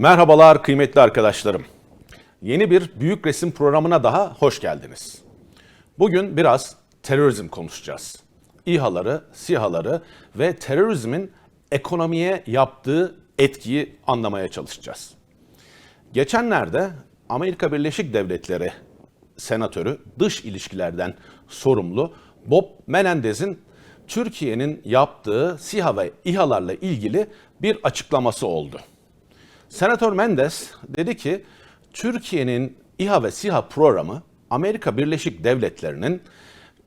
Merhabalar kıymetli arkadaşlarım. Yeni bir büyük resim programına daha hoş geldiniz. Bugün biraz terörizm konuşacağız. İHA'ları, SİHA'ları ve terörizmin ekonomiye yaptığı etkiyi anlamaya çalışacağız. Geçenlerde Amerika Birleşik Devletleri senatörü dış ilişkilerden sorumlu Bob Menendez'in Türkiye'nin yaptığı SİHA ve İHA'larla ilgili bir açıklaması oldu. Senatör Mendes dedi ki Türkiye'nin İHA ve SİHA programı Amerika Birleşik Devletleri'nin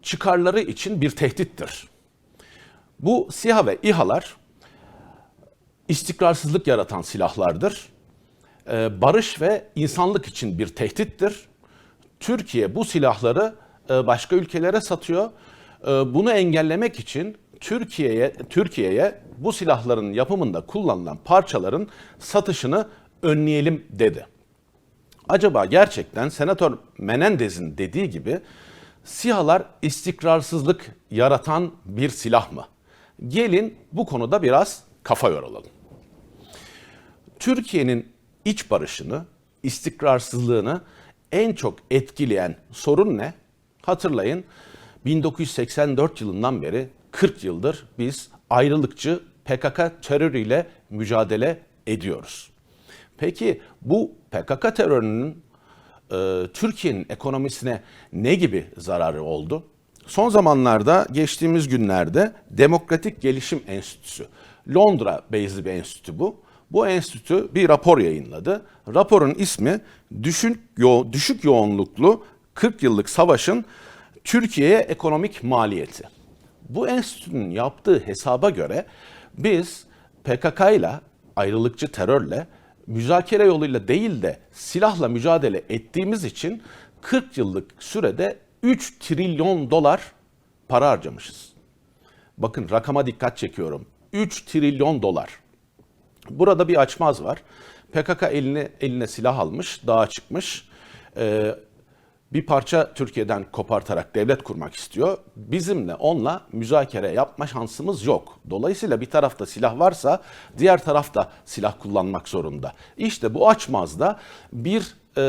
çıkarları için bir tehdittir. Bu SİHA ve İHA'lar istikrarsızlık yaratan silahlardır. Ee, Barış ve insanlık için bir tehdittir. Türkiye bu silahları e, başka ülkelere satıyor. E, Bunu engellemek için Türkiye'ye Türkiye'ye bu silahların yapımında kullanılan parçaların satışını önleyelim dedi. Acaba gerçekten Senatör Menendez'in dediği gibi SİHA'lar istikrarsızlık yaratan bir silah mı? Gelin bu konuda biraz kafa yoralım. Türkiye'nin iç barışını, istikrarsızlığını en çok etkileyen sorun ne? Hatırlayın 1984 yılından beri 40 yıldır biz ayrılıkçı PKK terörüyle mücadele ediyoruz. Peki bu PKK terörünün e, Türkiye'nin ekonomisine ne gibi zararı oldu? Son zamanlarda geçtiğimiz günlerde Demokratik Gelişim Enstitüsü, Londra bazlı bir enstitü bu. Bu enstitü bir rapor yayınladı. Raporun ismi Düşük, yo düşük yoğunluklu 40 yıllık savaşın Türkiye'ye ekonomik maliyeti. Bu enstitünün yaptığı hesaba göre biz PKK ile ayrılıkçı terörle müzakere yoluyla değil de silahla mücadele ettiğimiz için 40 yıllık sürede 3 trilyon dolar para harcamışız. Bakın rakama dikkat çekiyorum. 3 trilyon dolar. Burada bir açmaz var. PKK eline eline silah almış, dağa çıkmış. Ee, bir parça Türkiye'den kopartarak devlet kurmak istiyor. Bizimle onunla müzakere yapma şansımız yok. Dolayısıyla bir tarafta silah varsa diğer tarafta silah kullanmak zorunda. İşte bu açmazda bir e,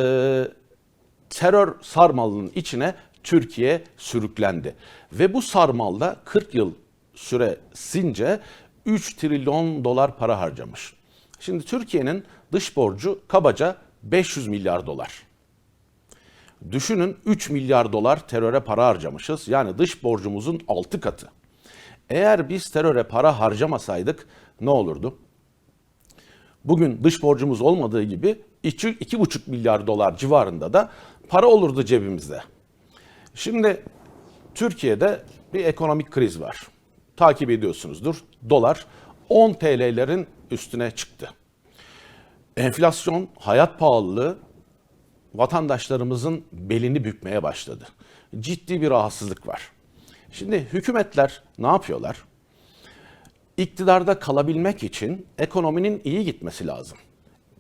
terör sarmalının içine Türkiye sürüklendi. Ve bu sarmalda 40 yıl süresince 3 trilyon dolar para harcamış. Şimdi Türkiye'nin dış borcu kabaca 500 milyar dolar. Düşünün 3 milyar dolar teröre para harcamışız. Yani dış borcumuzun 6 katı. Eğer biz teröre para harcamasaydık ne olurdu? Bugün dış borcumuz olmadığı gibi 2,5 milyar dolar civarında da para olurdu cebimizde. Şimdi Türkiye'de bir ekonomik kriz var. Takip ediyorsunuzdur. Dolar 10 TL'lerin üstüne çıktı. Enflasyon, hayat pahalılığı vatandaşlarımızın belini bükmeye başladı. Ciddi bir rahatsızlık var. Şimdi hükümetler ne yapıyorlar? İktidarda kalabilmek için ekonominin iyi gitmesi lazım.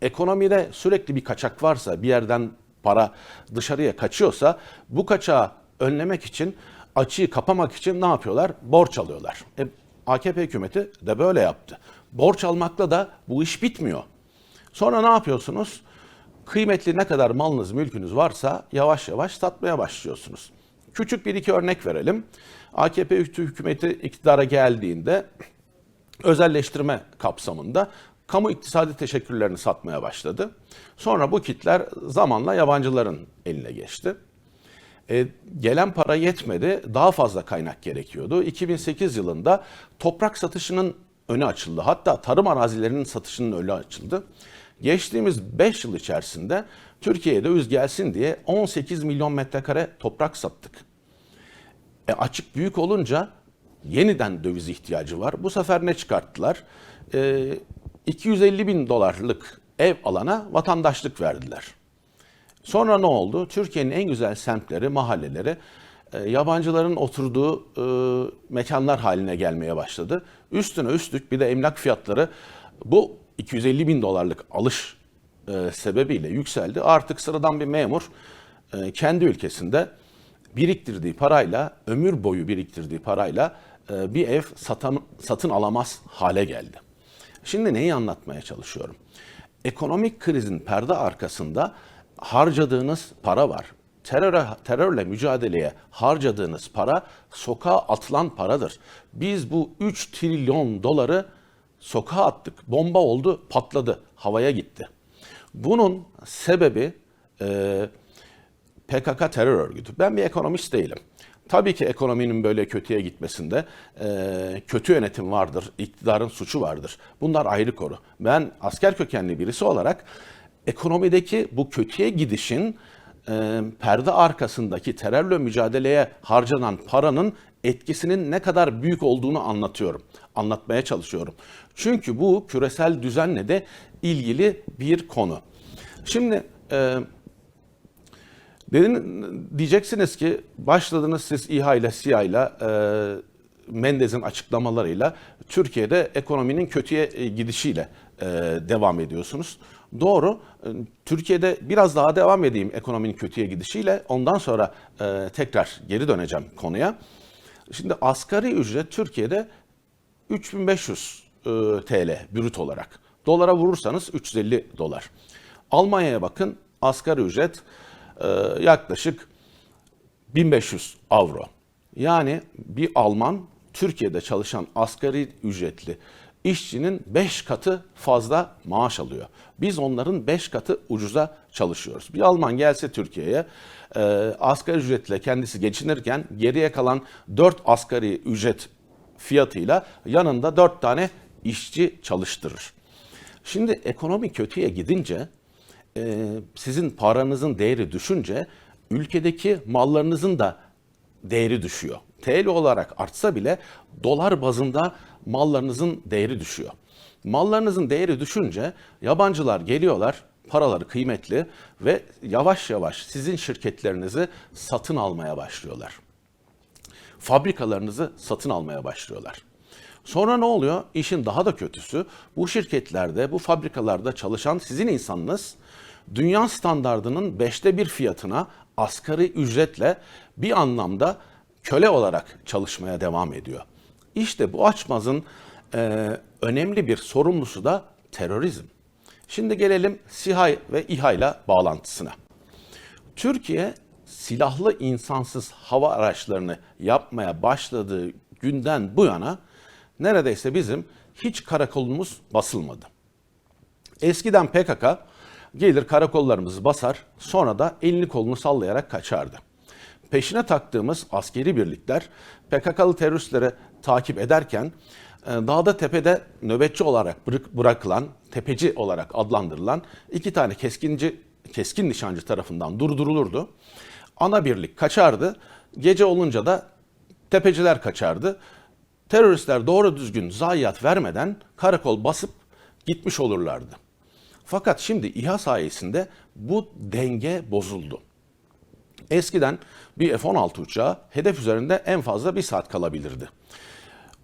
Ekonomide sürekli bir kaçak varsa, bir yerden para dışarıya kaçıyorsa bu kaçağı önlemek için, açığı kapamak için ne yapıyorlar? Borç alıyorlar. E, AKP hükümeti de böyle yaptı. Borç almakla da bu iş bitmiyor. Sonra ne yapıyorsunuz? Kıymetli ne kadar malınız, mülkünüz varsa yavaş yavaş satmaya başlıyorsunuz. Küçük bir iki örnek verelim. AKP hükümeti iktidara geldiğinde özelleştirme kapsamında kamu iktisadi teşekkürlerini satmaya başladı. Sonra bu kitler zamanla yabancıların eline geçti. E, gelen para yetmedi, daha fazla kaynak gerekiyordu. 2008 yılında toprak satışının önü açıldı. Hatta tarım arazilerinin satışının önü açıldı. Geçtiğimiz 5 yıl içerisinde Türkiye'ye döviz gelsin diye 18 milyon metrekare toprak sattık. E açık büyük olunca yeniden döviz ihtiyacı var. Bu sefer ne çıkarttılar? E, 250 bin dolarlık ev alana vatandaşlık verdiler. Sonra ne oldu? Türkiye'nin en güzel semtleri, mahalleleri e, yabancıların oturduğu e, mekanlar haline gelmeye başladı. Üstüne üstlük bir de emlak fiyatları bu 250 bin dolarlık alış e, sebebiyle yükseldi. Artık sıradan bir memur e, kendi ülkesinde biriktirdiği parayla, ömür boyu biriktirdiği parayla e, bir ev satan, satın alamaz hale geldi. Şimdi neyi anlatmaya çalışıyorum? ekonomik krizin perde arkasında harcadığınız para var. Teröre, terörle mücadeleye harcadığınız para sokağa atılan paradır. Biz bu 3 trilyon doları sokağa attık. Bomba oldu, patladı, havaya gitti. Bunun sebebi e, PKK terör örgütü. Ben bir ekonomist değilim. Tabii ki ekonominin böyle kötüye gitmesinde e, kötü yönetim vardır, iktidarın suçu vardır. Bunlar ayrı konu. Ben asker kökenli birisi olarak ekonomideki bu kötüye gidişin e, perde arkasındaki terörle mücadeleye harcanan paranın etkisinin ne kadar büyük olduğunu anlatıyorum. Anlatmaya çalışıyorum. Çünkü bu küresel düzenle de ilgili bir konu. Şimdi e, dedin, diyeceksiniz ki başladınız siz İHA ile SİHA ile e, Mendez'in açıklamalarıyla Türkiye'de ekonominin kötüye e, gidişiyle e, devam ediyorsunuz. Doğru. E, Türkiye'de biraz daha devam edeyim ekonominin kötüye gidişiyle. Ondan sonra e, tekrar geri döneceğim konuya. Şimdi asgari ücret Türkiye'de 3500 e, TL brüt olarak. Dolara vurursanız 350 dolar. Almanya'ya bakın asgari ücret e, yaklaşık 1500 avro. Yani bir Alman Türkiye'de çalışan asgari ücretli işçinin 5 katı fazla maaş alıyor. Biz onların 5 katı ucuza çalışıyoruz. Bir Alman gelse Türkiye'ye e, asgari ücretle kendisi geçinirken geriye kalan 4 asgari ücret fiyatıyla yanında 4 tane işçi çalıştırır. Şimdi ekonomi kötüye gidince e, sizin paranızın değeri düşünce ülkedeki mallarınızın da değeri düşüyor. TL olarak artsa bile dolar bazında mallarınızın değeri düşüyor. Mallarınızın değeri düşünce yabancılar geliyorlar, paraları kıymetli ve yavaş yavaş sizin şirketlerinizi satın almaya başlıyorlar. Fabrikalarınızı satın almaya başlıyorlar. Sonra ne oluyor? İşin daha da kötüsü bu şirketlerde, bu fabrikalarda çalışan sizin insanınız dünya standardının beşte bir fiyatına asgari ücretle bir anlamda köle olarak çalışmaya devam ediyor. İşte bu açmazın e, önemli bir sorumlusu da terörizm. Şimdi gelelim SİHA ve İHA ile bağlantısına. Türkiye silahlı insansız hava araçlarını yapmaya başladığı günden bu yana neredeyse bizim hiç karakolumuz basılmadı. Eskiden PKK gelir karakollarımızı basar sonra da elini kolunu sallayarak kaçardı. Peşine taktığımız askeri birlikler PKK'lı teröristlere takip ederken e, dağda tepede nöbetçi olarak bırakılan, tepeci olarak adlandırılan iki tane keskinci, keskin nişancı tarafından durdurulurdu. Ana birlik kaçardı. Gece olunca da tepeciler kaçardı. Teröristler doğru düzgün zayiat vermeden karakol basıp gitmiş olurlardı. Fakat şimdi İHA sayesinde bu denge bozuldu. Eskiden bir F-16 uçağı hedef üzerinde en fazla bir saat kalabilirdi.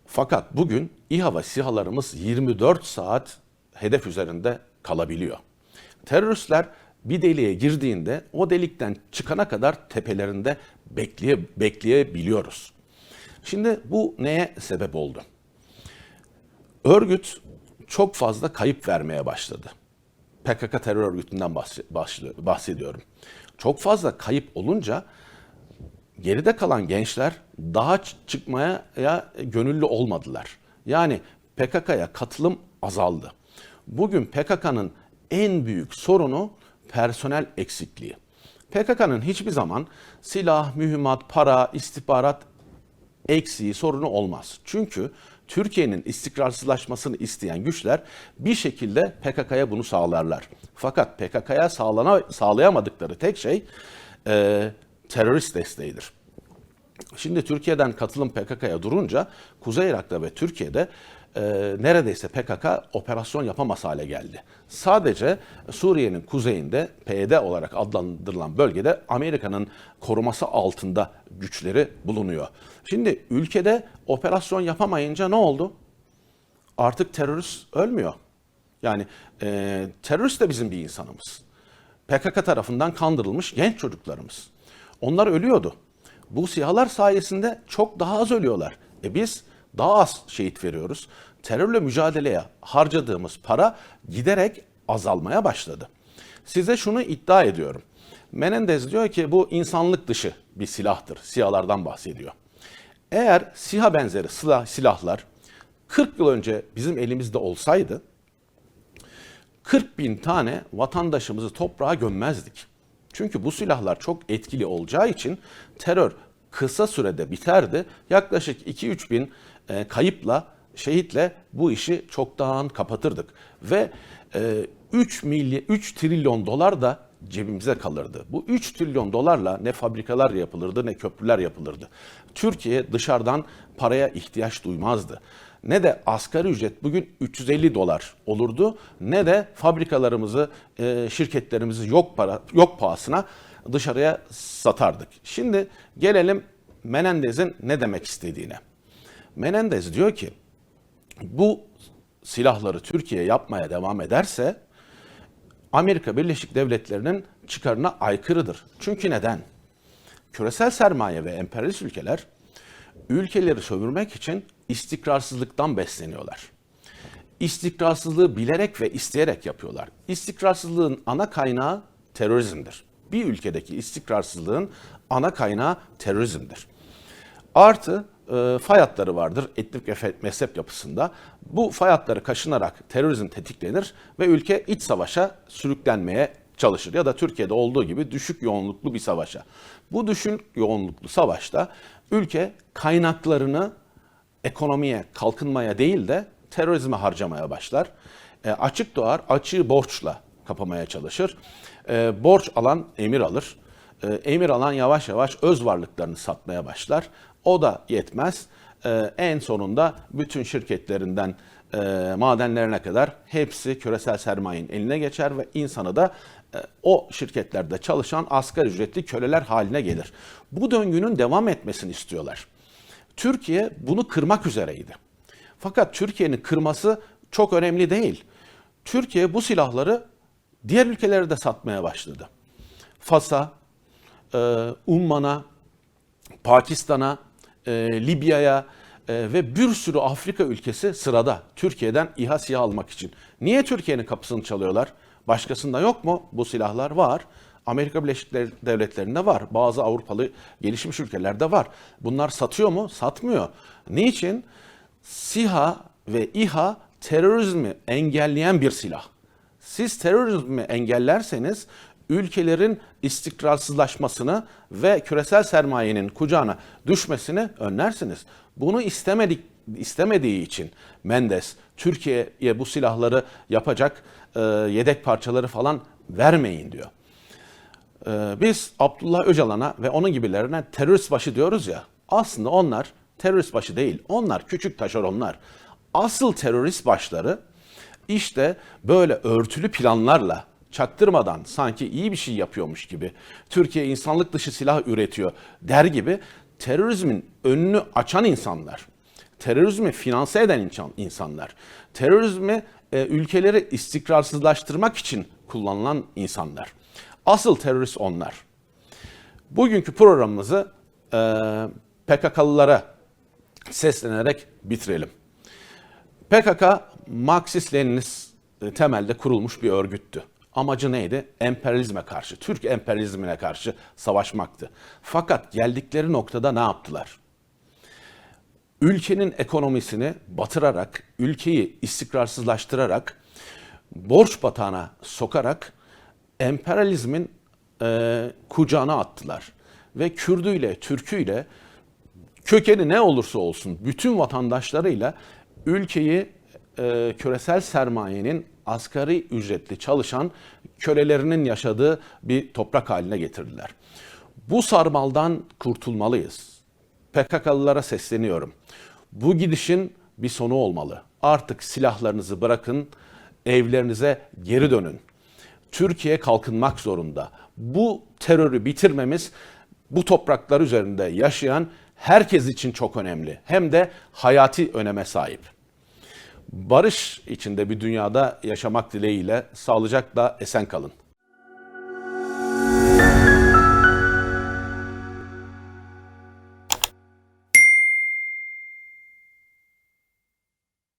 Fakat bugün İHA ve SİHA'larımız 24 saat hedef üzerinde kalabiliyor. Teröristler bir deliğe girdiğinde o delikten çıkana kadar tepelerinde bekleye, bekleyebiliyoruz. Şimdi bu neye sebep oldu? Örgüt çok fazla kayıp vermeye başladı. PKK terör örgütünden bahsediyorum. Çok fazla kayıp olunca geride kalan gençler daha çıkmaya gönüllü olmadılar. Yani PKK'ya katılım azaldı. Bugün PKK'nın en büyük sorunu personel eksikliği. PKK'nın hiçbir zaman silah, mühimmat, para, istihbarat eksiği sorunu olmaz. Çünkü Türkiye'nin istikrarsızlaşmasını isteyen güçler bir şekilde PKK'ya bunu sağlarlar. Fakat PKK'ya sağlana, sağlayamadıkları tek şey e, terörist desteğidir. Şimdi Türkiye'den katılım PKK'ya durunca Kuzey Irak'ta ve Türkiye'de e, neredeyse PKK operasyon yapamaz hale geldi. Sadece Suriye'nin kuzeyinde PYD olarak adlandırılan bölgede Amerika'nın koruması altında güçleri bulunuyor. Şimdi ülkede operasyon yapamayınca ne oldu? Artık terörist ölmüyor. Yani e, terörist de bizim bir insanımız. PKK tarafından kandırılmış genç çocuklarımız. Onlar ölüyordu. Bu sihalar sayesinde çok daha az ölüyorlar. E biz daha az şehit veriyoruz. Terörle mücadeleye harcadığımız para giderek azalmaya başladı. Size şunu iddia ediyorum. Menendez diyor ki bu insanlık dışı bir silahtır. Siyahlardan bahsediyor. Eğer siha benzeri silah, silahlar 40 yıl önce bizim elimizde olsaydı 40 bin tane vatandaşımızı toprağa gömmezdik. Çünkü bu silahlar çok etkili olacağı için terör kısa sürede biterdi. Yaklaşık 2-3 bin e, kayıpla, şehitle bu işi çoktan kapatırdık. Ve e, 3, milyon, 3 trilyon dolar da cebimize kalırdı. Bu 3 trilyon dolarla ne fabrikalar yapılırdı ne köprüler yapılırdı. Türkiye dışarıdan paraya ihtiyaç duymazdı. Ne de asgari ücret bugün 350 dolar olurdu ne de fabrikalarımızı, e, şirketlerimizi yok para yok pahasına dışarıya satardık. Şimdi gelelim Menendez'in ne demek istediğine. Menendez diyor ki bu silahları Türkiye yapmaya devam ederse Amerika Birleşik Devletleri'nin çıkarına aykırıdır. Çünkü neden? Küresel sermaye ve emperyalist ülkeler ülkeleri sömürmek için istikrarsızlıktan besleniyorlar. İstikrarsızlığı bilerek ve isteyerek yapıyorlar. İstikrarsızlığın ana kaynağı terörizmdir. Bir ülkedeki istikrarsızlığın ana kaynağı terörizmdir. Artı e, fay hatları vardır etnik ve mezhep yapısında. Bu fay hatları kaşınarak terörizm tetiklenir ve ülke iç savaşa sürüklenmeye çalışır. Ya da Türkiye'de olduğu gibi düşük yoğunluklu bir savaşa. Bu düşük yoğunluklu savaşta ülke kaynaklarını ekonomiye, kalkınmaya değil de terörizme harcamaya başlar. E, açık doğar, açığı borçla kapamaya çalışır. E, borç alan emir alır. E, emir alan yavaş yavaş öz varlıklarını satmaya başlar. O da yetmez. E, en sonunda bütün şirketlerinden e, madenlerine kadar hepsi küresel sermayenin eline geçer ve insanı da e, o şirketlerde çalışan asgari ücretli köleler haline gelir. Bu döngünün devam etmesini istiyorlar. Türkiye bunu kırmak üzereydi. Fakat Türkiye'nin kırması çok önemli değil. Türkiye bu silahları diğer ülkelere de satmaya başladı. Fas'a, e, Umman'a, Pakistan'a, e, Libya'ya e, ve bir sürü Afrika ülkesi sırada Türkiye'den İHA SİHA almak için. Niye Türkiye'nin kapısını çalıyorlar? Başkasında yok mu? Bu silahlar var. Amerika Birleşik Devletleri'nde var. Bazı Avrupalı gelişmiş ülkelerde var. Bunlar satıyor mu? Satmıyor. Niçin? SİHA ve İHA terörizmi engelleyen bir silah. Siz terörizmi engellerseniz ülkelerin istikrarsızlaşmasını ve küresel sermayenin kucağına düşmesini önlersiniz. Bunu istemedik istemediği için Mendes Türkiye'ye bu silahları yapacak e, yedek parçaları falan vermeyin diyor. E, biz Abdullah Öcalan'a ve onun gibilerine terörist başı diyoruz ya. Aslında onlar terörist başı değil. Onlar küçük taşeronlar. Asıl terörist başları işte böyle örtülü planlarla çaktırmadan sanki iyi bir şey yapıyormuş gibi Türkiye insanlık dışı silah üretiyor der gibi terörizmin önünü açan insanlar, terörizmi finanse eden insanlar, terörizmi e, ülkeleri istikrarsızlaştırmak için kullanılan insanlar. Asıl terörist onlar. Bugünkü programımızı e, PKK'lılara seslenerek bitirelim. PKK Marksist-Leninist e, temelde kurulmuş bir örgüttü. Amacı neydi? Emperyalizme karşı, Türk emperyalizmine karşı savaşmaktı. Fakat geldikleri noktada ne yaptılar? Ülkenin ekonomisini batırarak, ülkeyi istikrarsızlaştırarak, borç batağına sokarak emperyalizmin e, kucağına attılar. Ve Kürdüyle, Türküyle, kökeni ne olursa olsun bütün vatandaşlarıyla ülkeyi e, küresel sermayenin asgari ücretli çalışan kölelerinin yaşadığı bir toprak haline getirdiler. Bu sarmaldan kurtulmalıyız. PKK'lılara sesleniyorum. Bu gidişin bir sonu olmalı. Artık silahlarınızı bırakın, evlerinize geri dönün. Türkiye kalkınmak zorunda. Bu terörü bitirmemiz bu topraklar üzerinde yaşayan herkes için çok önemli. Hem de hayati öneme sahip. Barış içinde bir dünyada yaşamak dileğiyle sağlıcakla esen kalın.